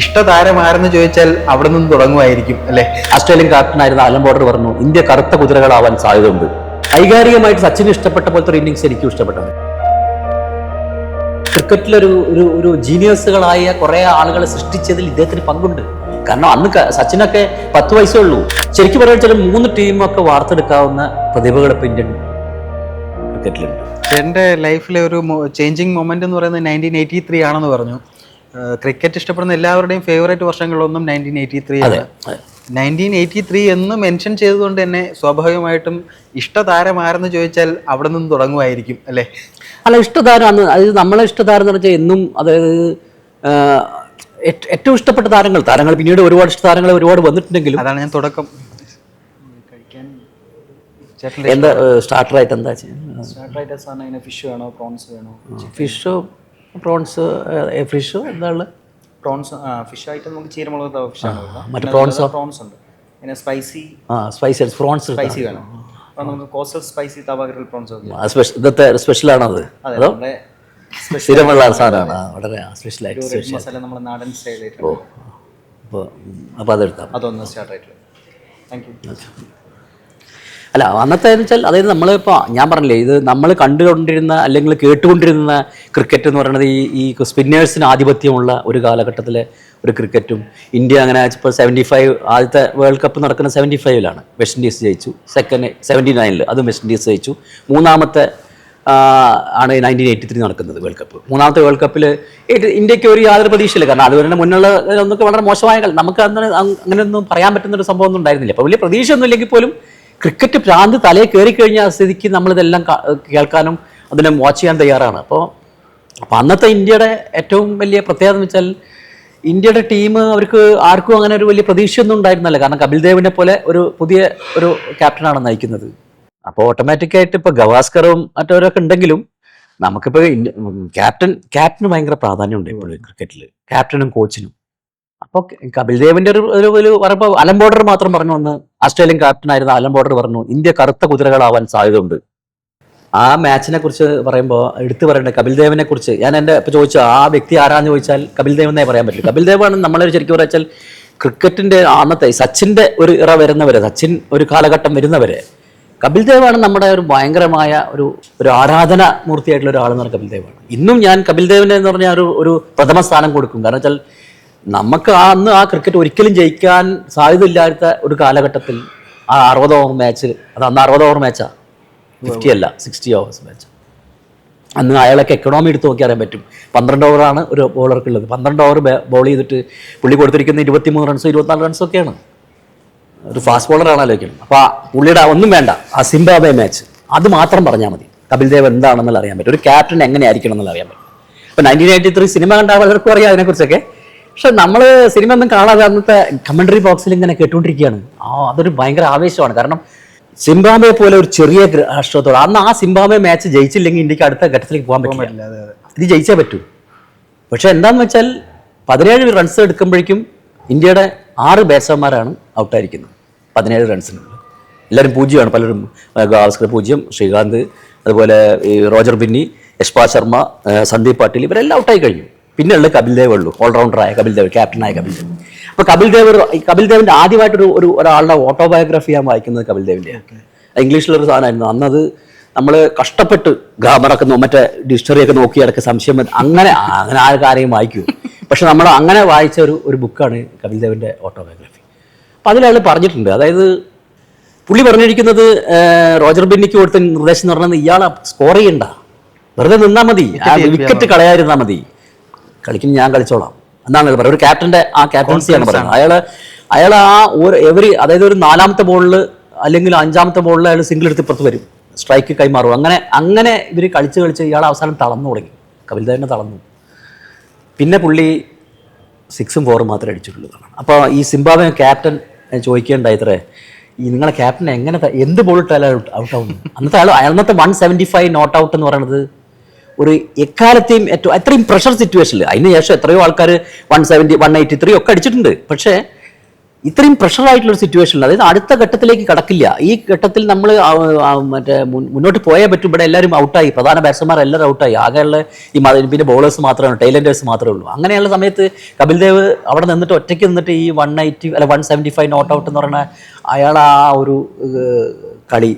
ഇഷ്ടതാരമാരെന്ന് ചോദിച്ചാൽ അവിടെ നിന്ന് തുടങ്ങുമായിരിക്കും അല്ലെ? ഓസ്ട്രേലിയൻ ക്യാപ്റ്റനായിരുന്ന അലൻ ബോർഡർ പറഞ്ഞു ഇന്ത്യ കറുത്ത കുതിരകളാവാൻ സാധ്യതയുണ്ട്. വൈകാരികമായിട്ട് സച്ചിന് ഇഷ്ടപ്പെട്ട പോലത്തെ ഒരു ഇന്നിങ്സ് എനിക്കും ഇഷ്ടപ്പെട്ടത് ക്രിക്കറ്റിലൊരു ഒരു ഒരു ജീനിയസുകളായ കുറേ ആളുകളെ സൃഷ്ടിച്ചതിൽ ഇദ്ദേഹത്തിന് പങ്കുണ്ട്. കാരണം അന്ന് സച്ചിനൊക്കെ പത്ത് വയസ്സേ ഉള്ളൂ. ശരിക്കും പറയാൻ ചില മൂന്ന് ടീമൊക്കെ വാർത്തെടുക്കാവുന്ന പ്രതിഭകൾ ഇപ്പൊ ഇന്ത്യൻ ക്രിക്കറ്റിലുണ്ട്. എന്റെ ലൈഫിലെ ഒരു ചേഞ്ചിങ് മൊമെന്റ് എന്ന് പറയുന്നത് നയന്റീൻ എയ്റ്റി ത്രീ ആണെന്ന് പറഞ്ഞു. ക്രിക്കറ്റ് ഇഷ്ടപ്പെടുന്ന എല്ലാവരുടെയും ഫേവറേറ്റ് വർഷങ്ങളൊന്നും നയന്റീൻ എയ്റ്റി ത്രീ ആണ്. നയന്റീൻ എയ്റ്റി ത്രീ എന്ന് മെൻഷൻ ചെയ്തുകൊണ്ട് തന്നെ സ്വാഭാവികമായിട്ടും ഇഷ്ടതാരമാരെന്ന് ചോദിച്ചാൽ അവിടെ നിന്ന് തുടങ്ങുമായിരിക്കും അല്ലേ? അല്ല ഇഷ്ടതാരം അന്ന് അതായത് നമ്മളെ ഇഷ്ടതാരം എന്ന് പറഞ്ഞാൽ എന്നും അതായത് ഏറ്റവും ഇഷ്ടപ്പെട്ട താരങ്ങൾ താരങ്ങൾ പിന്നീട് ഒരുപാട് ഇഷ്ടതാരങ്ങൾ ഒരുപാട് വന്നിട്ടുണ്ടെങ്കിലും അതാണ് ഞാൻ തുടക്കം. എന്താ എന്താ സ്റ്റാർട്ടറായിട്ട് എന്താ ഫിഷ് വേണോ പ്രോൺസ് വേണോ? ഫിഷോ പ്രോൺസ് ഫിഷ് എന്താണ്? പ്രോൺസ് ഫിഷ് ആയിട്ട് നമുക്ക് ചീരമുളക് ഫിഷ് ആണ് മറ്റേ പ്രോൺസ് പ്രോൺസ് ഉണ്ട്. പിന്നെ സ്പൈസി. ആ സ്പൈസി പ്രോൺസ് സ്പൈസി വേണം. അപ്പോൾ നമുക്ക് coastal spicy tawa grill prawns special ഇന്നത്തെ സ്പെഷ്യലാണത്. അതെ സ്ഥിരമുള്ള സാധനമാണ്. വളരെ സ്പെഷ്യലായിട്ട് സ്പെഷ്യൽ മസാല നമ്മുടെ നാടൻ സ്റ്റൈലായിട്ട്. അപ്പോൾ അപ്പോൾ അതെടുത്താൽ അതൊന്ന് സ്റ്റാർട്ടായിട്ട് താങ്ക് യു അല്ല അന്നത്തെ എന്ന് വെച്ചാൽ അതായത് നമ്മൾ നമ്മളിപ്പോൾ ഞാൻ പറഞ്ഞില്ലേ ഇത് നമ്മൾ കണ്ടുകൊണ്ടിരുന്ന അല്ലെങ്കിൽ കേട്ടുകൊണ്ടിരുന്ന ക്രിക്കറ്റ് എന്ന് പറയുന്നത് ഈ ഈ സ്പിന്നേഴ്സിന് ആധിപത്യമുള്ള ഒരു കാലഘട്ടത്തിലെ ഒരു ക്രിക്കറ്റും ഇന്ത്യ അങ്ങനെ ഇപ്പോൾ സെവന്റി ഫൈവ് ആദ്യത്തെ വേൾഡ് കപ്പ് നടക്കുന്ന സെവന്റി ഫൈവിലാണ് വെസ്റ്റ് ഇൻഡീസ് ജയിച്ചു. സെക്കൻഡ് സെവന്റി നയനിൽ അതും വെസ്റ്റ് ഇൻഡീസ് ജയിച്ചു. മൂന്നാമത്തെ ആണ് നയന്റീൻ എയ്റ്റി ത്രീ നടക്കുന്നത് വേൾഡ് കപ്പ് മൂന്നാമത്തെ വേൾഡ് കപ്പിൽ ഇന്ത്യയ്ക്ക് ഒരു യാതൊരു പ്രതീക്ഷയില്ല. കാരണം അതുവരെ മുന്നുള്ള ഒന്നൊക്കെ വളരെ മോശമായ നമുക്ക് അന്ന് അങ്ങനെയൊന്നും പറയാൻ പറ്റുന്ന ഒരു സംഭവം ഒന്നും ഉണ്ടായിരുന്നില്ല. അപ്പോൾ വലിയ പ്രതീക്ഷയൊന്നും ഇല്ലെങ്കിൽ പോലും ക്രിക്കറ്റ് ഭ്രാന്ത് തലയിൽ കയറി കഴിഞ്ഞ സ്ഥിതിക്ക് നമ്മളിതെല്ലാം കേൾക്കാനും അതിനെ വാച്ച് ചെയ്യാൻ തയ്യാറാണ്. അപ്പോൾ അപ്പോൾ അന്നത്തെ ഇന്ത്യയുടെ ഏറ്റവും വലിയ പ്രത്യേകത എന്ന് വെച്ചാൽ ഇന്ത്യയുടെ ടീം അവർക്ക് ആർക്കും അങ്ങനെ ഒരു വലിയ പ്രതീക്ഷയൊന്നും ഉണ്ടായിരുന്നല്ല. കാരണം കപിൽ ദേവിനെ പോലെ ഒരു പുതിയ ഒരു ക്യാപ്റ്റനാണ് നയിക്കുന്നത്. അപ്പോൾ ഓട്ടോമാറ്റിക്കായിട്ട് ഇപ്പോൾ ഗവാസ്കറും മറ്റവരൊക്കെ ഉണ്ടെങ്കിലും നമുക്കിപ്പോൾ ക്യാപ്റ്റൻ ക്യാപ്റ്റന് ഭയങ്കര പ്രാധാന്യമുണ്ട് ഇപ്പോൾ ക്രിക്കറ്റിൽ ക്യാപ്റ്റനും കോച്ചിനും അപ്പോൾ കപിൽ ദേവിന്റെ ഒരു ഒരു ഒരു പറയുമ്പോൾ അലം ബോർഡർ മാത്രം പറഞ്ഞു വന്ന് ഓസ്ട്രേലിയൻ ക്യാപ്റ്റൻ ആയിരുന്ന അലം ബോർഡർ പറഞ്ഞു ഇന്ത്യ കറുത്ത കുതിരകളാവാൻ സാധ്യതയുണ്ട്. ആ മാച്ചിനെ കുറിച്ച് പറയുമ്പോൾ എടുത്തു പറയേണ്ട കപിൽ ദേവിനെ കുറിച്ച് ഞാൻ എന്റെ ഇപ്പോൾ ചോദിച്ചു ആ വ്യക്തി ആരാന്ന് ചോദിച്ചാൽ കപിൽ ദേവ് എന്നേ പറയാൻ പറ്റില്ല. കപിൽ ദേവാണ് നമ്മൾ ശരിക്കും പറയാച്ചാൽ ക്രിക്കറ്റിന്റെ അന്നത്തെ സച്ചിന്റെ ഒരു ഇറ വരുന്നവരെ സച്ചിൻ ഒരു കാലഘട്ടം വരുന്നവരെ കപിൽ ദേവാണ് നമ്മുടെ ഒരു ഭയങ്കരമായ ഒരു ഒരു ആരാധന മൂർത്തിയായിട്ടുള്ള ഒരാളെന്ന് പറഞ്ഞാൽ കപിൽ ദേവാണ് ഇന്നും ഞാൻ കപിൽ ദേവിനെ എന്ന് പറഞ്ഞാൽ ഒരു ഒരു പ്രഥമ സ്ഥാനം കൊടുക്കും. കാരണം വെച്ചാൽ നമുക്ക് ആ അന്ന് ആ ക്രിക്കറ്റ് ഒരിക്കലും ജയിക്കാൻ സാധ്യതയില്ലാത്ത ഒരു കാലഘട്ടത്തിൽ ആ അറുപത് ഓവർ മാച്ച് അത് അന്ന് അറുപത് ഓവർ മാച്ചാ ഫിഫ്റ്റി അല്ല സിക്സ്റ്റി ഓവേഴ്സ് മാച്ച് അന്ന് അയാളൊക്കെ എക്കണോമി എടുത്ത് നോക്കി അറിയാൻ പറ്റും. പന്ത്രണ്ട് ഓവറാണ് ഒരു ബോളർക്ക് ഉള്ളത് പന്ത്രണ്ട് ഓവർ ബോൾ ചെയ്തിട്ട് പുള്ളി കൊടുത്തിരിക്കുന്ന ഇരുപത്തിമൂന്ന് റൺസ് ഇരുപത്തിനാല് റൺസ് ഒക്കെയാണ്. ഒരു ഫാസ്റ്റ് ബോളറാണ് ആലോചിക്കുന്നത് അപ്പോൾ ആ പുള്ളിയുടെ ഒന്നും വേണ്ട. ആ സിംബാബെ മാച്ച് അത് മാത്രം പറഞ്ഞാൽ മതി. കപിൽ ദേവ് എന്താണെന്നുള്ള അറിയാൻ പറ്റും. ഒരു ക്യാപ്റ്റൻ എങ്ങനെയായിരിക്കണം എന്നുള്ള അറിയാൻ പറ്റും. അപ്പോൾ നയന്റീൻ എയ്റ്റി ത്രീ സിനിമ കണ്ട പലർക്കും അറിയാം അതിനെക്കുറിച്ചൊക്കെ. പക്ഷെ നമ്മൾ സിനിമ ഒന്നും കാണാതെ അന്നത്തെ കമൻട്രി ബോക്സിൽ ഇങ്ങനെ കേട്ടുകൊണ്ടിരിക്കുകയാണ് ആ അതൊരു ഭയങ്കര ആവേശമാണ്. കാരണം സിംബാബെ പോലെ ഒരു ചെറിയ രാഷ്ട്രത്തോട് അന്ന് ആ സിംബാബെ മാച്ച് ജയിച്ചില്ലെങ്കിൽ ഇന്ത്യയ്ക്ക് അടുത്ത ഘട്ടത്തിലേക്ക് പോകാൻ പറ്റില്ല. ഇത് ജയിച്ചേ പറ്റൂ. പക്ഷെ എന്താന്ന് വെച്ചാൽ പതിനേഴ് റൺസ് എടുക്കുമ്പോഴേക്കും ഇന്ത്യയുടെ ആറ് ബാറ്റ്സ്മാൻമാരാണ് ഔട്ടായിരിക്കുന്നത്. പതിനേഴ് റൺസിനുള്ളിൽ എല്ലാവരും പൂജ്യമാണ്. പലരും ഗാവസ്കർ പൂജ്യം ശ്രീകാന്ത് അതുപോലെ റോജർ ബിന്നി യശ്പാ ശർമ്മ സന്ദീപ് പാട്ടീൽ ഇവരെല്ലാം ഔട്ടായി കഴിഞ്ഞു. പിന്നെ ഉള്ളത് കപിൽ ദേവ് ഉള്ളൂ. ഓൾറൗണ്ടറായ കപിൽ ദേവ് ക്യാപ്റ്റനായ കപിൽ ദേവ്. അപ്പോൾ കപിൽ ദേവ് കപിൽ ദേവിന്റെ ആദ്യമായിട്ടൊരു ഒരു ഒരാളുടെ ഓട്ടോബയോഗ്രഫി ഞാൻ വായിക്കുന്നത് കപിൽ ദേവിന്റെയാണ് ഇംഗ്ലീഷിലൊരു സാധനമായിരുന്നു. അന്നത് നമ്മൾ കഷ്ടപ്പെട്ട് ഗ്രാമറൊക്കെ മറ്റേ ഡിക്ഷണറി ഒക്കെ നോക്കി ഇടയ്ക്ക് സംശയം അങ്ങനെ അങ്ങനെ ആ കാര്യം വായിക്കൂ പക്ഷെ നമ്മൾ അങ്ങനെ വായിച്ച ഒരു ഒരു ബുക്കാണ് കപിൽ ദേവിന്റെ ഓട്ടോബയോഗ്രഫി അപ്പോൾ അതിലയാൾ പറഞ്ഞിട്ടുണ്ട്. അതായത് പുള്ളി പറഞ്ഞിരിക്കുന്നത് റോജർ ബിന്നിക്ക് കൊടുത്ത നിർദ്ദേശം എന്ന് പറഞ്ഞത് ഇയാളെ സ്കോർ ചെയ്യണ്ട. വെറുതെ നിന്നാൽ മതി. വിക്കറ്റ് കളയാതിരുന്നാൽ മതി. കളിക്കും ഞാൻ കളിച്ചോളാം. എന്നാണ് പറയുന്നത് ഒരു ക്യാപ്റ്റന്റെ ആ ക്യാപ്റ്റൻസി ആണ് പറയുന്നത്. അയാൾ അയാൾ ആ ഒരു എവറി അതായത് ഒരു നാലാമത്തെ ബോളിൽ അല്ലെങ്കിൽ അഞ്ചാമത്തെ ബോളിൽ അയാൾ സിംഗിൾ എടുത്ത് ഇപ്പുറത്ത് വരും. സ്ട്രൈക്ക് കൈമാറും. അങ്ങനെ അങ്ങനെ ഇവർ കളിച്ച് കളിച്ച് ഇയാൾ അവസാനം തളർന്നു തുടങ്ങി. കപിൽ ദേവിനെ തളർന്നു. പിന്നെ പുള്ളി സിക്സും ഫോറും മാത്രമേ അടിച്ചിട്ടുള്ളൂ അപ്പോൾ ഈ സിംബാബെ ക്യാപ്റ്റൻ ചോദിക്കേണ്ടായി ഇത്രേ. ഈ നിങ്ങളെ ക്യാപ്റ്റൻ എങ്ങനെ എന്ത് ബോൾ ഇട്ടാലും ഔട്ട് ഔട്ട് ആവുന്നു. അന്നത്തെ അയാൾ അന്നത്തെ one seventy five not out എന്ന് പറയുന്നത് ഒരു എക്കാലത്തെയും ഏറ്റവും അത്രയും പ്രഷർ സിറ്റുവേഷനിൽ അതിന് ശേഷം എത്രയോ ആൾക്കാർ one seventy one eighty three ഒക്കെ അടിച്ചിട്ടുണ്ട്. പക്ഷേ ഇത്രയും പ്രഷറായിട്ടുള്ള ഒരു സിറ്റുവേഷനിൽ അതായത് അടുത്ത ഘട്ടത്തിലേക്ക് കടക്കില്ല. ഈ ഘട്ടത്തിൽ നമ്മൾ മറ്റേ മുന്നോട്ട് പോയേ പറ്റും. ഇവിടെ എല്ലാവരും ഔട്ടായി പ്രധാന ബാറ്റ്സ്മാർ എല്ലാവരും ഔട്ടായി ആകെയുള്ള ഈ പിന്നെ ബോളേഴ്സ് മാത്രമാണ് ടൈലൻഡേഴ്സ് മാത്രമേ ഉള്ളൂ. അങ്ങനെയുള്ള സമയത്ത് കപിൽ ദേവ് അവിടെ നിന്നിട്ട് ഒറ്റയ്ക്ക് നിന്നിട്ട് ഈ വൺ എയ്റ്റി അല്ല one seventy five not out എന്ന് പറയുന്ന അയാൾ ആ ഒരു കളി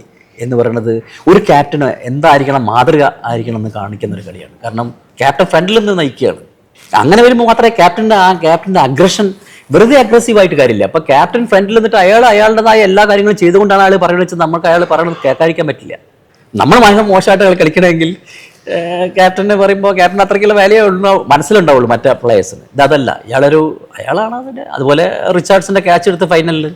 എന്ന് പറയുന്നത് ഒരു ക്യാപ്റ്റന് എന്തായിരിക്കണം മാതൃക ആയിരിക്കണം എന്ന് കാണിക്കുന്ന ഒരു കളിയാണ്. കാരണം ക്യാപ്റ്റൻ ഫ്രണ്ടിൽ നിന്ന് നയിക്കുകയാണ്. അങ്ങനെ വരുമ്പോൾ മാത്രമേ ക്യാപ്റ്റന്റെ ആ ക്യാപ്റ്റന്റെ അഗ്രഷൻ വെറുതെ അഗ്രസീവ് ആയിട്ട് കാര്യമില്ല. അപ്പോൾ ക്യാപ്റ്റൻ ഫ്രണ്ടിൽ നിന്നിട്ട് അയാൾ അയാളുടേതായ എല്ലാ കാര്യങ്ങളും ചെയ്തുകൊണ്ടാണ് അയാൾ പറയുന്നത് വെച്ചാൽ നമുക്ക് അയാൾ പറയുന്നത് കേൾക്കാതിരിക്കാൻ പറ്റില്ല. നമ്മൾ ഭയങ്കര മോശമായിട്ട് അയാൾ കളിക്കണമെങ്കിൽ ക്യാപ്റ്റനെ പറയുമ്പോൾ ക്യാപ്റ്റൻ അത്രയ്ക്കുള്ള വിലയേ ഉണ്ടാവും മനസ്സിലുണ്ടാവുള്ളൂ മറ്റേ പ്ലേയേഴ്സിന് ഇതല്ല ഇയാളൊരു അയാളാണ് അതിന്റെ അതുപോലെ റിച്ചാർഡ്സിന്റെ ക്യാച്ച് എടുത്ത് ഫൈനലിൽ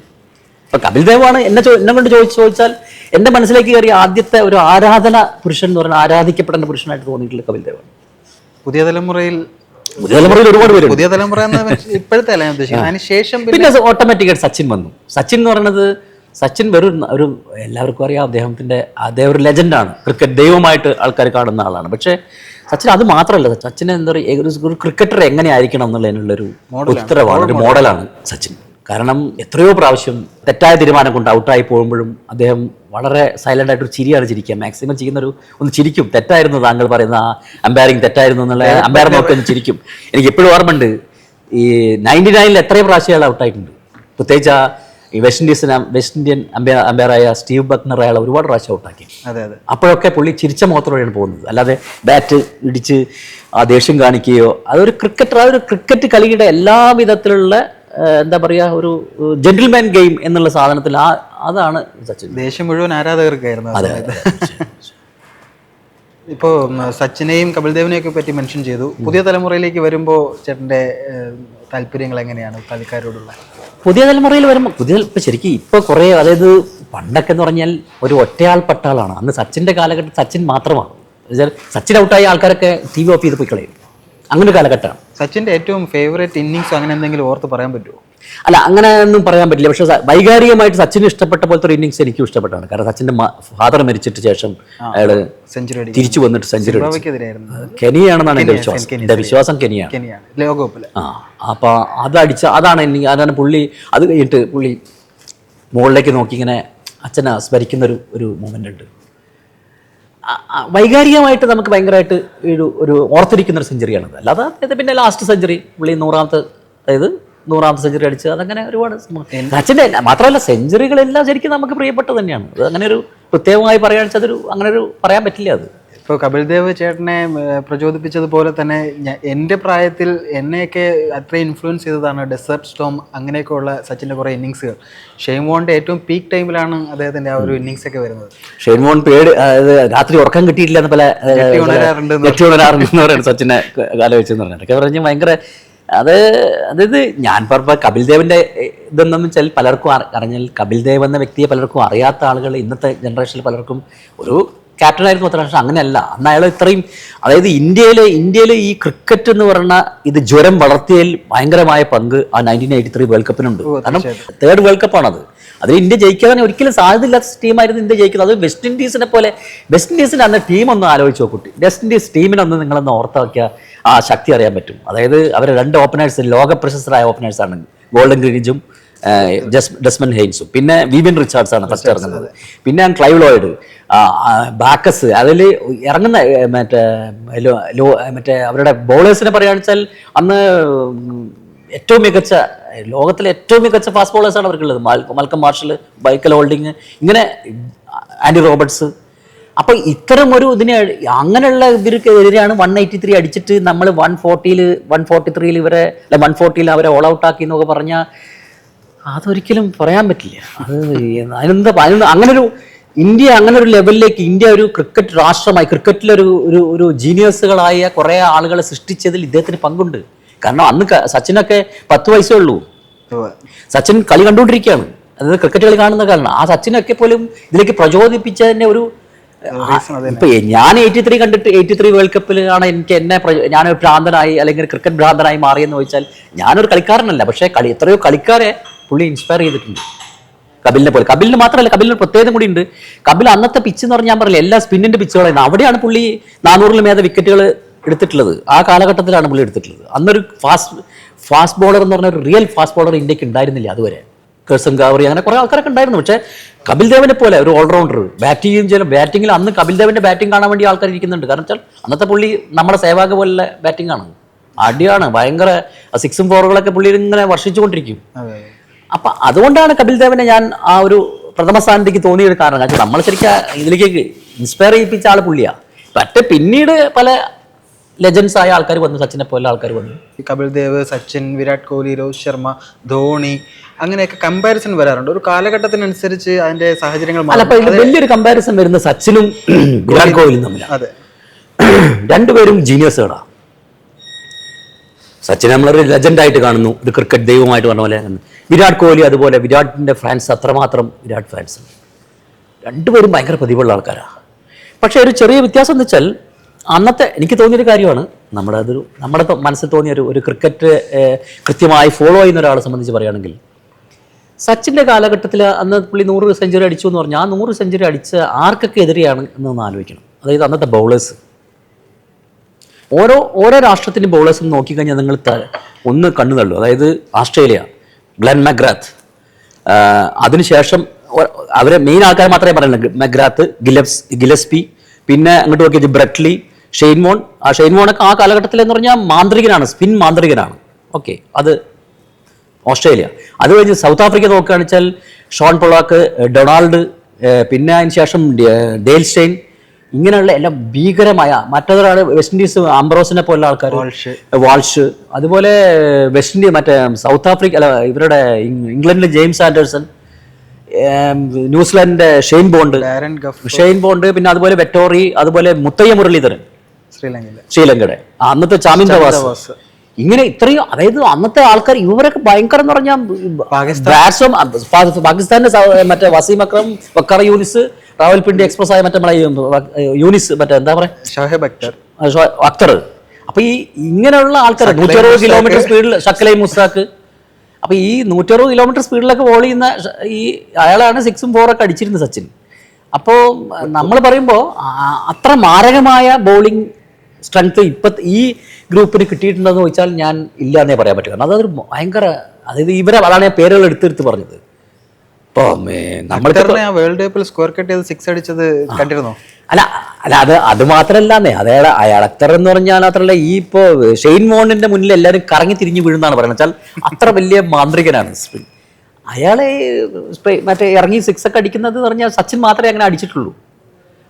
ഇപ്പോൾ കപിൽ ദേവാണ് എന്നെ എന്നെ കൊണ്ട് ചോദിച്ചു ചോദിച്ചാൽ എന്റെ മനസ്സിലേക്ക് കയറിയ ആദ്യത്തെ ഒരു ആരാധന പുരുഷൻ എന്ന് പറഞ്ഞാൽ ആരാധിക്കപ്പെടേണ്ട പുരുഷനായിട്ട് തോന്നിയിട്ടുള്ള കപിൽ ദേവാണ് പുതിയ തലമുറയിൽ പുതിയ തലമുറയിൽ ഒരുപാട് പേര് പുതിയ തലമുറ ഇപ്പോഴത്തെ അല്ല ഞാൻ ഉദ്ദേശിക്കുന്നത്. അതിന് ശേഷം പിന്നെ ഓട്ടോമാറ്റിക്കായിട്ട് സച്ചിൻ വന്നു. സച്ചിൻ എന്ന് പറയുന്നത് സച്ചിൻ വെറും ഒരു എല്ലാവർക്കും അറിയാം അദ്ദേഹത്തിന്റെ അദ്ദേഹം ഒരു ലെജൻഡാണ് ക്രിക്കറ്റ് ദൈവമായിട്ട് ആൾക്കാർ കാണുന്ന ആളാണ്. പക്ഷേ സച്ചിൻ അത് മാത്രമല്ല സച്ചിൻ എന്താ പറയുക ഒരു ക്രിക്കറ്റർ എങ്ങനെയായിരിക്കണം എന്നുള്ളതിനുള്ളൊരു ഉത്തരവാണ് ഒരു മോഡലാണ് സച്ചിൻ. കാരണം എത്രയോ പ്രാവശ്യം തെറ്റായ തീരുമാനം കൊണ്ട് ഔട്ടായി പോകുമ്പോഴും അദ്ദേഹം വളരെ സൈലന്റ് ആയിട്ട് ചിരിയാണ് ചിരിക്കുക മാക്സിമം ചെയ്യുന്ന ഒരു ഒന്ന് ചിരിക്കും. തെറ്റായിരുന്നു താങ്കൾ പറയുന്ന ആ അമ്പയറിംഗ് തെറ്റായിരുന്നു എന്നുള്ള അമ്പയർ നോക്കി ഒന്ന് ചിരിക്കും. എനിക്ക് എപ്പോഴും ഓർമ്മയുണ്ട് ഈ നയന്റി നയനിൽ എത്രയോ പ്രാവശ്യം അയാൾ ഔട്ടായിട്ടുണ്ട്. പ്രത്യേകിച്ച് ആ ഈ വെസ്റ്റ് ഇൻഡീസിന് വെസ്റ്റ് ഇന്ത്യൻ അമ്പയർ അമ്പയറായ സ്റ്റീവ് ബക്നർ അയാൾ ഒരുപാട് പ്രാവശ്യം ഔട്ടാക്കി. അപ്പോഴൊക്കെ പുള്ളി ചിരിച്ച മുഖത്തോടെയാണ് പോകുന്നത്. അല്ലാതെ ബാറ്റ് ഇടിച്ച് ആ ദേഷ്യം കാണിക്കുകയോ അതൊരു ക്രിക്കറ്റർ അതൊരു ക്രിക്കറ്റ് കളിയുടെ എല്ലാ വിധത്തിലുള്ള ആ, എന്താ പറയുക ഒരു ജെന്റിൽമാൻ ഗെയിം എന്നുള്ള സാധനത്തിൽ ആ അതാണ് സച്ചിൻ. ദേഷ്യം മുഴുവൻ ആരാധകർക്കായിരുന്നു ഇപ്പോൾ സച്ചിനെയും കപിൽ ദേവിനെയൊക്കെ ഒക്കെ പറ്റി മെൻഷൻ ചെയ്തു. പുതിയ തലമുറയിലേക്ക് വരുമ്പോൾ ചേട്ടന്റെ താല്പര്യങ്ങൾ എങ്ങനെയാണ് കളിക്കാരോടുള്ള? പുതിയ തലമുറയിൽ വരുമ്പോൾ പുതിയ ഇപ്പം ശരിക്കും ഇപ്പോൾ കുറേ അതായത് പണ്ടൊക്കെ എന്ന് പറഞ്ഞാൽ ഒരു ഒറ്റയാൾ പട്ടാളാണ് അന്ന് സച്ചിന്റെ കാലഘട്ടം സച്ചിൻ മാത്രമാണ്. സച്ചിൻ ഔട്ടായ ആൾക്കാരൊക്കെ ടി വി ഓഫ് ചെയ്ത് പോയി കളയും. അങ്ങനെ ഒരു കാലഘട്ടമാണ്. സച്ചിന്റെ ഏറ്റവും ഫേവറേറ്റ് ഇന്നിങ്സ് അങ്ങനെ എന്തെങ്കിലും ഓർത്ത് പറയാൻ പറ്റുമോ അല്ല അങ്ങനെ ഒന്നും പറയാൻ പറ്റില്ല. പക്ഷെ വൈകാരികമായിട്ട് സച്ചിന് ഇഷ്ടപ്പെട്ട പോലത്തെ ഒരു ഇന്നിങ്സ് എനിക്കും ഇഷ്ടപ്പെട്ടാണ് കാരണം സച്ചിന്റെ ഫാദർ മരിച്ചിട്ട് ശേഷം അയാൾ സെഞ്ചുറി തിരിച്ചു വന്നിട്ട് സെഞ്ചുറി കെനിയാണെന്നാണ് എന്റെ കെനിയ, വിശ്വാസം. എന്റെ എന്റെ വിശ്വാസം കെനിയാണ്. ലോകകപ്പിൽ ആ അപ്പൊ അതടിച്ച അതാണ് എനിക്ക് അതാണ് പുള്ളി അത് കഴിഞ്ഞിട്ട് പുള്ളി മുകളിലേക്ക് നോക്കി ഇങ്ങനെ അച്ഛനെ സ്മരിക്കുന്ന ഒരു ഒരു മൂമെന്റ് ഉണ്ട്. വൈകാരികമായിട്ട് നമുക്ക് ഭയങ്കരമായിട്ട് ഒരു ഒരു ഓർത്തിരിക്കുന്ന ഒരു സെഞ്ചുറിയാണത് അല്ലാതെ അതായത് പിന്നെ ലാസ്റ്റ് സെഞ്ചുറി പുള്ളി നൂറാമത്തെ അതായത് നൂറാമത്തെ സെഞ്ചുറി അടിച്ച് അതങ്ങനെ ഒരുപാട് അച്ഛന്റെ മാത്രമല്ല സെഞ്ചുറികളെല്ലാം ശരിക്കും നമുക്ക് പ്രിയപ്പെട്ടത് തന്നെയാണ്. അത് അങ്ങനെ ഒരു പ്രത്യേകമായി പറയുകയാണെന്ന് വെച്ചാൽ അതൊരു അങ്ങനെ ഒരു പറയാൻ പറ്റില്ല അത്. ഇപ്പോൾ കപിൽ ദേവ് ചേട്ടനെ പ്രചോദിപ്പിച്ചതുപോലെ തന്നെ എന്റെ പ്രായത്തിൽ എന്നെയൊക്കെ അത്രയും ഇൻഫ്ലുവൻസ് ചെയ്തതാണ് ഡെസേർട്ട് സ്റ്റോം അങ്ങനെയൊക്കെയുള്ള സച്ചിന്റെ കുറേ ഇന്നിങ്സുകൾ ഷെയ്മോന്റെ ഏറ്റവും പീക്ക് ടൈമിലാണ് അദ്ദേഹത്തിന്റെ ആ ഒരു ഇന്നിങ്സ് ഒക്കെ വരുന്നത്. ഷെയ്മോൻ പേടി അതായത് രാത്രി ഉറക്കം കിട്ടിയിട്ടില്ല എന്ന് പല ഉണരാറുണ്ട് സച്ചിനെ ആലോചിച്ചെന്ന് അതൊക്കെ പറഞ്ഞ് ഭയങ്കര അത് അതായത് ഞാൻ പറഞ്ഞ കപിൽ ദേവിന്റെ ഇതെന്നു വെച്ചാൽ പലർക്കും അറി- അറിഞ്ഞാൽ കപിൽ ദേവ് എന്ന വ്യക്തിയെ പലർക്കും അറിയാത്ത ആളുകൾ ഇന്നത്തെ ജനറേഷനിൽ പലർക്കും ഒരു ക്യാപ്റ്റൻ ആയിരുന്നു അത്ര പക്ഷെ അങ്ങനെയല്ല. അന്ന് അയാൾ ഇത്രയും അതായത് ഇന്ത്യയിലെ ഇന്ത്യയിലെ ഈ ക്രിക്കറ്റ് എന്ന് പറഞ്ഞ ഇത് ജ്വരം വളർത്തിയതിൽ ഭയങ്കരമായ പങ്ക് ആ നയന്റീൻ എയ്റ്റി ത്രീ വേൾഡ് കപ്പിനുണ്ട് കാരണം തേർഡ് വേൾഡ് കപ്പാണത് അതിൽ ഇന്ത്യ ജയിക്കാൻ ഒരിക്കലും സാധ്യതയില്ലാത്ത ടീമായിരുന്നു ഇന്ത്യ ജയിക്കുന്നത്. അത് വെസ്റ്റ് ഇൻഡീസിനെ പോലെ വെസ്റ്റ് ഇൻഡീസിന്റെ അന്ന് ടീം ഒന്ന് ആലോചിച്ച് നോക്കൂട്ടി വെസ്റ്റ് ഇൻഡീസ് ടീമിനൊന്ന് നിങ്ങളൊന്ന് ഓർത്ത് നോക്കിയാൽ ആ ശക്തി അറിയാൻ പറ്റും. അതായത് അവരെ രണ്ട് ഓപ്പണേഴ്സ് ലോക പ്രശസ്തരായ ഓപ്പണേഴ്സാണ് ഗോൾഡൻ ഗ്രീനിജും ഡെസ്മൻ ഹെയ്ൻസും. പിന്നെ വിവിൻ റിച്ചാർഡ്സ് ആണ് ഫസ്റ്റ് ഇറങ്ങുന്നത്. പിന്നെ ക്ലൈവ് ലോയിഡ് ബാക്കസ് അതിൽ ഇറങ്ങുന്ന മറ്റേ മറ്റേ അവരുടെ ബോളേഴ്സിനെ പറയുകയാണെന്ന് വെച്ചാൽ അന്ന് ഏറ്റവും മികച്ച ലോകത്തിലെ ഏറ്റവും മികച്ച ഫാസ്റ്റ് ബോളേഴ്സാണ് അവർക്കുള്ളത്. മാൽ- മൽക്കം മാർഷൽ ബൈക്കൽ ഹോൾഡിങ് ഇങ്ങനെ ആൻഡി റോബർട്സ്. അപ്പൊ ഇത്തരം ഒരു ഇതിനെ അങ്ങനെയുള്ള ഇവർക്ക് എതിരെയാണ് വൺ എയ്റ്റി ത്രീ അടിച്ചിട്ട് നമ്മൾ വൺ ഫോർട്ടിയിൽ വൺ ഫോർട്ടി ത്രീയിൽ ഇവരെ അല്ല വൺ ഫോർട്ടിയിൽ അവരെ ഓൾ ഔട്ട് ആക്കി എന്നൊക്കെ പറഞ്ഞാൽ അതൊരിക്കലും പറയാൻ പറ്റില്ല. അത് അതിനെന്താ അതിന് അങ്ങനെ ഒരു ഇന്ത്യ അങ്ങനെ ഒരു ലെവലിലേക്ക് ഇന്ത്യ ഒരു ക്രിക്കറ്റ് രാഷ്ട്രമായി ക്രിക്കറ്റിലൊരു ഒരു ഒരു ജീനിയസുകളായ കുറേ ആളുകളെ സൃഷ്ടിച്ചതിൽ ഇദ്ദേഹത്തിന് പങ്കുണ്ട്. കാരണം അന്ന് സച്ചിനൊക്കെ പത്ത് വയസ്സേ ഉള്ളൂ. സച്ചിൻ കളി കണ്ടുകൊണ്ടിരിക്കുകയാണ്. അതായത് ക്രിക്കറ്റ് കളി കാണുന്ന കാരണം ആ സച്ചിനൊക്കെ പോലും ഇതിലേക്ക് പ്രചോദിപ്പിച്ചതിന്റെ ഒരു ഇപ്പൊ ഞാൻ എയ്റ്റി ത്രീ കണ്ടിട്ട് എയ്റ്റി ത്രീ വേൾഡ് കപ്പിലാണ് എനിക്ക് എന്നെ ഞാൻ ഞാനൊരു ഭ്രാന്തനായി അല്ലെങ്കിൽ ക്രിക്കറ്റ് ഭ്രാന്തനായി മാറിയെന്ന് ചോദിച്ചാൽ ഞാനൊരു കളിക്കാരനല്ല. പക്ഷേ കളി എത്രയോ കളിക്കാരെ പുള്ളി ഇൻസ്പയർ ചെയ്തിട്ടുണ്ട്. കപിലിനെ പോലെ. കപിലിന് മാത്രമല്ല കപിലിന് പ്രത്യേകത കൂടി ഉണ്ട്. കപിൽ അന്നത്തെ പിച്ച് എന്ന് പറഞ്ഞാൽ ഞാൻ പറഞ്ഞില്ല എല്ലാ സ്പിന്നിന്റെ പിച്ചുകളായിരുന്നു അവിടെയാണ് പുള്ളി നാനൂറിൽ മേധ വിക്കറ്റുകൾ എടുത്തിട്ടുള്ളത്. ആ കാലഘട്ടത്തിലാണ് പുള്ളി എടുത്തിട്ടുള്ളത്. അന്നൊരു ഫാസ്റ്റ് ഫാസ്റ്റ് ബോളർ എന്ന് പറഞ്ഞ ഒരു റിയൽ ഫാസ്റ്റ് ബോളർ ഇന്ത്യയ്ക്ക് ഉണ്ടായിരുന്നില്ല അതുവരെ. കേഴ്സൺ ഗാവറി അങ്ങനെ കുറേ ആൾക്കാരൊക്കെ ഉണ്ടായിരുന്നു. പക്ഷേ കപിൽ ദേവനെ പോലെ ഒരു ഓൾറൗണ്ടർ ബാറ്റ് ചെയ്യും ചില ബാറ്റിങ്ങിൽ അന്ന് കപിൽ ദേവന്റെ ബാറ്റിംഗ് കാണാൻ വേണ്ടി ആൾക്കാർ ഇരിക്കുന്നുണ്ട്. കാരണം വെച്ചാൽ അന്നത്തെ പുള്ളി നമ്മുടെ സേവാഗ പോലെ ബാറ്റിംഗ് ആണ്. അടിയാണ് ഭയങ്കര സിക്സും ഫോറുകളൊക്കെ പുള്ളി ഇങ്ങനെ വർഷിച്ചുകൊണ്ടിരിക്കും. അപ്പൊ അതുകൊണ്ടാണ് കപിൽ ദേവനെ ഞാൻ ആ ഒരു പ്രഥമ സ്ഥാനത്തേക്ക് തോന്നിയ ഒരു കാരണം. കാരണം നമ്മൾ ശരിക്കും ഇതിലേക്ക് ഇൻസ്പയർ ചെയ്യിപ്പിച്ച ആൾ പുള്ളിയാ. മറ്റേ പിന്നീട് പല ലെജൻസ് ആയ ആൾക്കാർ വന്നു സച്ചിനെ പോലെ ആൾക്കാർ വന്നു. കപിൽ ദേവ് സച്ചിൻ വിരാട് കോഹ്ലി രോഹിത് ശർമ്മ ധോണി അങ്ങനെയൊക്കെ കമ്പാരിസൺ വരാറുണ്ട്. ഒരു കാലഘട്ടത്തിനനുസരിച്ച് അതിന്റെ സാഹചര്യങ്ങൾ വലിയൊരു കമ്പാരിസൺ വരുന്ന സച്ചിനും വിരാട് കോഹ്ലിയും തമ്മിലാണ് അതെ. രണ്ടുപേരും ജീനിയസുകളാണ് സച്ചിൻ ഒരു ലെജൻഡായിട്ട് കാണുന്നു. ഒരു ക്രിക്കറ്റ് ദൈവമായിട്ട് പറഞ്ഞ പോലെ വിരാട് കോഹ്ലി അതുപോലെ വിരാടിന്റെ ഫാൻസ് അത്രമാത്രം വിരാട് ഫാൻസ് രണ്ടുപേരും ഭയങ്കര പ്രതിഭയുള്ള ആൾക്കാരാണ് പക്ഷേ ഒരു ചെറിയ വ്യത്യാസം എന്ന് വെച്ചാൽ അന്നത്തെ എനിക്ക് തോന്നിയൊരു കാര്യമാണ്. നമ്മുടെ അതൊരു നമ്മുടെ മനസ്സിൽ തോന്നിയ ഒരു ഒരു ക്രിക്കറ്റ് കൃത്യമായി ഫോളോ ചെയ്യുന്ന ഒരാളെ സംബന്ധിച്ച് പറയുകയാണെങ്കിൽ സച്ചിന്റെ കാലഘട്ടത്തിൽ അന്ന് പുള്ളി നൂറ് സെഞ്ചുറി അടിച്ചു എന്ന് പറഞ്ഞാൽ ആ നൂറ് സെഞ്ചുറി അടിച്ച ആർക്കൊക്കെ എതിരെയാണ് എന്നൊന്ന് ആലോചിക്കണം. അതായത് അന്നത്തെ ബൗളേഴ്സ് ഓരോ ഓരോ രാഷ്ട്രത്തിന്റെ ബൗളേഴ്സും നോക്കിക്കഴിഞ്ഞാൽ നിങ്ങൾ ഒന്ന് കണ്ണു തള്ളു. അതായത് ഓസ്ട്രേലിയ ഗ്ലെൻ മെഗ്രാത്ത്. അതിനുശേഷം അവരെ മെയിൻ ആൾക്കാർ മാത്രമേ പറയുള്ളൂ. മെഗ്രാത്ത് ഗിലപ്സ് ഗിലസ്പി പിന്നെ അങ്ങോട്ട് നോക്കിയത് ബ്രട്ട്ലി ഷെയ്ൻമോൺ ആ ഷെയ്ൻമോണൊക്കെ ആ കാലഘട്ടത്തിൽ എന്ന് പറഞ്ഞാൽ മാന്ത്രികനാണ് സ്പിൻ മാന്ത്രികനാണ്. ഓക്കെ അത് ഓസ്ട്രേലിയ. അത് കഴിഞ്ഞ് സൗത്ത് ആഫ്രിക്ക നോക്കുകയാണെന്ന് വെച്ചാൽ ഷോൺ പൊളാക്ക് ഡൊണാൾഡ് പിന്നെ അതിന് ശേഷം ഡേ- ഡേൽ സ്റ്റെയിൻ ഇങ്ങനെയുള്ള എല്ലാം ഭീകരമായ മറ്റൊരാൾ വെസ്റ്റ് ഇൻഡീസ് അംബ്രോസിനെ പോലുള്ള ആൾക്കാർ വാൾഷ്. അതുപോലെ വെസ്റ്റ് ഇൻഡീസ് മറ്റേ സൗത്ത് ആഫ്രിക്ക അല്ല ഇവരുടെ ഇംഗ്ലണ്ടിലെ ജെയിംസ് ആൻഡേഴ്സൺ ന്യൂസിലാൻഡിന്റെ ഷെയ്ൻ ബോണ്ട് ഷെയ്ൻ ബോണ്ട് പിന്നെ അതുപോലെ വെറ്റോറി അതുപോലെ മുത്തയ്യ മുരളീധരൻ. ശ്രീലങ്ക ശ്രീലങ്കയുടെ. അന്നത്തെ ചാമിൻ ദവാസ്. വാസ്. ഇങ്ങനെ ഇത്രയും അതായത് അന്നത്തെ ആൾക്കാർ ഇവരൊക്കെ ഭയങ്കര എന്ന് പറഞ്ഞാൽ പാകിസ്ഥാൻ- പാകിസ്ഥാന്റെ മറ്റേ വസീം അക്രം വക്കർ യൂനിസ് റാവൽപിണ്ടി എക്സ്പ്രസ് ആയ മറ്റേ നമ്മളെ യൂനിസ് മറ്റേ എന്താ പറയാ? ഷോഹേബ് അക്തർ. അക്തർ. അപ്പൊ ഈ ഇങ്ങനെയുള്ള ആൾക്കാർ നൂറ്ററുപത് കിലോമീറ്റർ സ്പീഡിൽ ഷക്കലൈ മുസ്താക്ക്. അപ്പൊ ഈ നൂറ്ററുപത് കിലോമീറ്റർ സ്പീഡിലൊക്കെ ബോൾ ചെയ്യുന്ന ഈ അയാളാണ് സിക്സും ഫോറൊക്കെ അടിച്ചിരുന്നത് സച്ചിൻ. അപ്പോൾ നമ്മൾ പറയുമ്പോൾ അത്ര മാരകമായ ബോളിംഗ് സ്ട്രെങ്ത് ഇപ്പൊ ഈ ഗ്രൂപ്പിന് കിട്ടിയിട്ടുണ്ടെന്ന് ചോദിച്ചാൽ ഞാൻ ഇല്ല എന്നേ പറയാൻ പറ്റും. കാരണം അതൊരു ഭയങ്കര അതായത് ഇവരെ അതാണ് ഞാൻ പേരുകൾ എടുത്തെടുത്ത് പറഞ്ഞത്. ഇപ്പോൾ നമ്മൾ ആ വേൾഡ് കപ്പിൽ സ്ക്വയർ കട്ട് ചെയ്ത് സിക്സ് അടിച്ചത് കണ്ടിരുന്നോ? അല്ല അല്ല അത് അത് മാത്രല്ലാന്നേ അയാൾ അത്ര എന്ന് പറഞ്ഞാൽ മാത്രമല്ല ഈ ഇപ്പോ ഷെയ്ൻ മോണിന്റെ മുന്നിൽ എല്ലാവരും കറങ്ങി തിരിഞ്ഞു വീഴുന്നാണ് പറയുന്നത്. വെച്ചാൽ അത്ര വലിയ മാന്ത്രികനാണ് സ്പിൻ അയാളെ മറ്റേ ഇറങ്ങി സിക്സ് ഒക്കെ അടിക്കുന്നത് എന്ന് പറഞ്ഞാൽ സച്ചിൻ മാത്രമേ അങ്ങനെ അടിച്ചിട്ടുള്ളൂ.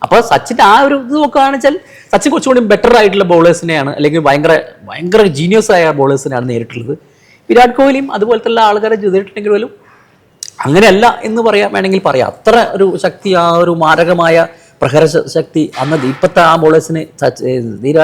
അപ്പോൾ സച്ചിൻ ആ ഒരു ഇത് നോക്കുകയാണെന്ന് വെച്ചാൽ സച്ചിൻ കുറച്ചുകൂടി ബെറ്റർ ആയിട്ടുള്ള ബോളേഴ്സിനെയാണ് അല്ലെങ്കിൽ ഭയങ്കര ഭയങ്കര ജീനിയസ് ആയ ബോളേഴ്സിനെയാണ് നേരിട്ടുള്ളത്. വിരാട് കോഹ്ലിയും അതുപോലത്തെ ആൾക്കാരെ ചെയ്തിട്ടുണ്ടെങ്കിൽ പോലും അങ്ങനെയല്ല എന്ന് പറയാൻ വേണമെങ്കിൽ പറയാം. അത്ര ഒരു ശക്തി ആ ഒരു മാരകമായ പ്രഹര ശക്തി അന്ന് ഇപ്പോഴത്തെ ആ ബോളേഴ്സിന്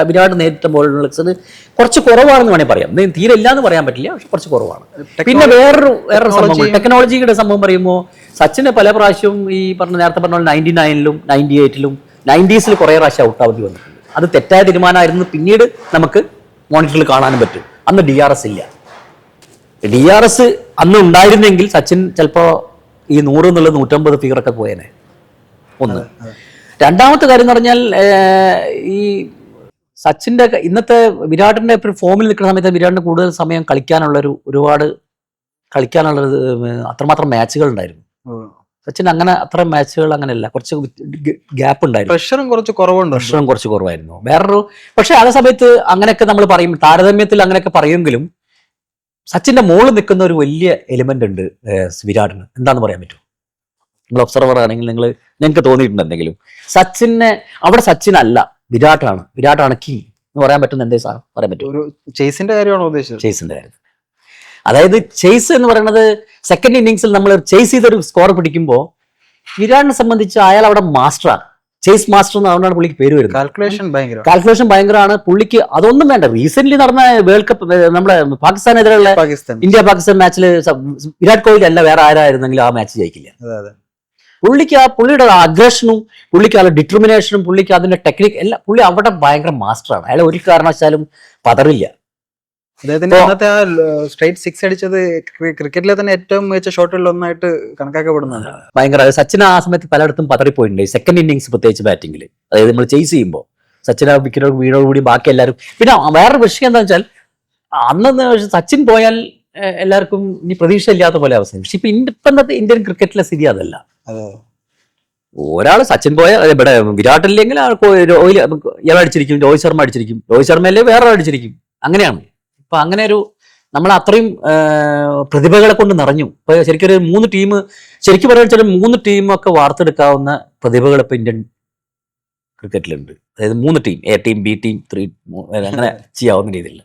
വിരാട് നേരിട്ട ബോളേഴ്സിന് കുറച്ച് കുറവാണെന്ന് വേണമെങ്കിൽ പറയാം. തീരെ ഇല്ല എന്ന് പറയാൻ പറ്റില്ല പക്ഷെ കുറച്ച് കുറവാണ്. പിന്നെ വേറൊരു വേറൊരു സംഭവം ടെക്നോളജിയുടെ സംഭവം പറയുമ്പോൾ സച്ചിന് പല പ്രാവശ്യവും ഈ പറഞ്ഞ നേരത്തെ പറഞ്ഞ പോലെ നയന്റി നയനിലും നയന്റി എയ്റ്റിലും നയന്റീസിൽ കുറേ പ്രാവശ്യം ഔട്ട് ആവേണ്ടി വന്നിട്ടുണ്ട്. അത് തെറ്റായ തീരുമാനമായിരുന്നു. പിന്നീട് നമുക്ക് മോണിറ്ററിൽ കാണാനും പറ്റും. അന്ന് ഡി ആർ എസ് ഇല്ല. ഡി ആർ എസ് അന്ന് ഉണ്ടായിരുന്നെങ്കിൽ സച്ചിൻ ചിലപ്പോൾ ഈ നൂറ് എന്നുള്ളത് നൂറ്റമ്പത് ഫിഗറൊക്കെ പോയേനെ. ഒന്ന്. രണ്ടാമത്തെ കാര്യം എന്ന് പറഞ്ഞാൽ ഈ സച്ചിന്റെ ഇന്നത്തെ വിരാടിന്റെ ഫോമിൽ നിൽക്കുന്ന സമയത്ത് വിരാടിന് കൂടുതൽ സമയം കളിക്കാനുള്ള ഒരു ഒരുപാട് കളിക്കാനുള്ള അത്രമാത്രം മാച്ചുകൾ ഉണ്ടായിരുന്നു. സച്ചിൻ അങ്ങനെ അത്ര മാച്ചുകൾ അങ്ങനെയല്ല. കുറച്ച് ഗ്യാപ്പ് ഉണ്ടായിരുന്നു. പ്രഷറും കുറച്ച് കുറവുണ്ട്. പ്രഷറും കുറച്ച് കുറവായിരുന്നു. വേറൊരു പക്ഷെ അതേ സമയത്ത് അങ്ങനെയൊക്കെ നമ്മൾ പറയും. താരതമ്യത്തിൽ അങ്ങനെയൊക്കെ പറയുമെങ്കിലും സച്ചിന്റെ മുകളിൽ നിൽക്കുന്ന ഒരു വലിയ എലിമെന്റ് ഉണ്ട് വിരാടിന് എന്താന്ന് പറയാൻ പറ്റും നിങ്ങൾ ഒബ്സർവർ ആണെങ്കിൽ നിങ്ങൾ നിങ്ങൾക്ക് തോന്നിയിട്ടുണ്ട് എന്തെങ്കിലും. സച്ചിനെ അവിടെ സച്ചിൻ അല്ല വിരാട്ടാണ്. വിരാട്ടാണ് കിങ് എന്ന് പറയാൻ പറ്റുന്ന എന്തേ സാർ? പറയാൻ പറ്റും ഒരു ചേസിന്റെ കാര്യമാണോ ഉദ്ദേശിച്ചത്? ചേസിന്റെ കാര്യം. അതായത് ചേസ് എന്ന് പറയുന്നത് സെക്കൻഡ് ഇന്നിങ്സിൽ നമ്മൾ ചേസ് ചെയ്തൊരു സ്കോർ പിടിക്കുമ്പോൾ വിരാടിനെ സംബന്ധിച്ച് അയാൾ അവിടെ മാസ്റ്ററാണ് ചേസ് മാസ്റ്റർ എന്ന് പറഞ്ഞാണ് പുള്ളിക്ക് പേര് വരുന്നത്. കാൽക്കുലേഷൻ ഭയങ്കര കാൽക്കുലേഷൻ ഭയങ്കരമാണ്. പുള്ളിക്ക് അതൊന്നും വേണ്ട. റീസെന്റ് നടന്ന വേൾഡ് കപ്പ് നമ്മുടെ പാകിസ്ഥാനെതിരെയുള്ള ഇന്ത്യ പാകിസ്ഥാൻ മാച്ചിൽ വിരാട് കോഹ്ലി അല്ല വേറെ ആരായിരുന്നെങ്കിലും ആ മാച്ച് ജയിക്കില്ല. പുള്ളിക്ക് ആ പുള്ളിയുടെ അഗ്രഷനും പുള്ളിക്ക് ആ ഡിറ്റർമിനേഷനും പുള്ളിക്ക് അതിന്റെ ടെക്നിക് എല്ലാം പുള്ളി അവിടെ ഭയങ്കര മാസ്റ്ററാണ് അയാൾ ഒരു കാരണവശാലും പതറില്ല. അദ്ദേഹത്തിന്റെ അന്നത്തെ ആ സ്ട്രൈറ്റ് സിക്സ് അടിച്ചത് ക്രി- ക്രിക്കറ്റിലെ തന്നെ ഏറ്റവും മികച്ച ഷോട്ടുകളിൽ ഒന്നായിട്ട് കണക്കാക്കപ്പെടുന്നത്. ഭയങ്കര. സച്ചിൻ ആ സമയത്ത് പലയിടത്തും പതറിപ്പോയിട്ടുണ്ട് സെക്കൻഡ് ഇന്നിങ്സ് പ്രത്യേകിച്ച് ബാറ്റിംഗിൽ അതായത് നമ്മൾ ചേസ് ചെയ്യുമ്പോൾ. സച്ചിൻ ആ വിക്കറ്റോട് വീടോട് കൂടി ബാക്കി എല്ലാവരും പിന്നെ വേറൊരു വിഷയം എന്താ വെച്ചാൽ അന്നെന്ന് സച്ചിൻ പോയാൽ എല്ലാവർക്കും ഇനി പ്രതീക്ഷ ഇല്ലാത്ത പോലെ അവസ്ഥ. പക്ഷെ ഇപ്പൊ ഇന്നത്തെ ഇന്ത്യൻ ക്രിക്കറ്റിലെ സ്ഥിതി അതല്ല. അതെ. ഒരാൾ സച്ചിൻ പോയ ഇവിടെ വിരാട് ഇല്ലെങ്കിൽ ഇയാൾ അടിച്ചിരിക്കും രോഹിത് ശർമ്മ അടിച്ചിരിക്കും. രോഹിത് ശർമ്മ അല്ലേ വേറെ അടിച്ചിരിക്കും. അങ്ങനെയാണ്. ഇപ്പൊ അങ്ങനെ ഒരു നമ്മൾ അത്രയും പ്രതിഭകളെ കൊണ്ട് നിറഞ്ഞു. ഇപ്പൊ ശരിക്കും ഒരു മൂന്ന് ടീം ശരിക്കും പറയാൻ വെച്ചാൽ മൂന്ന് ടീമൊക്കെ വാർത്തെടുക്കാവുന്ന പ്രതിഭകൾ ഇപ്പൊ ഇന്ത്യൻ ക്രിക്കറ്റിലുണ്ട്. അതായത് മൂന്ന് team A team B team three അങ്ങനെ ചെയ്യാവുന്ന രീതിയിൽ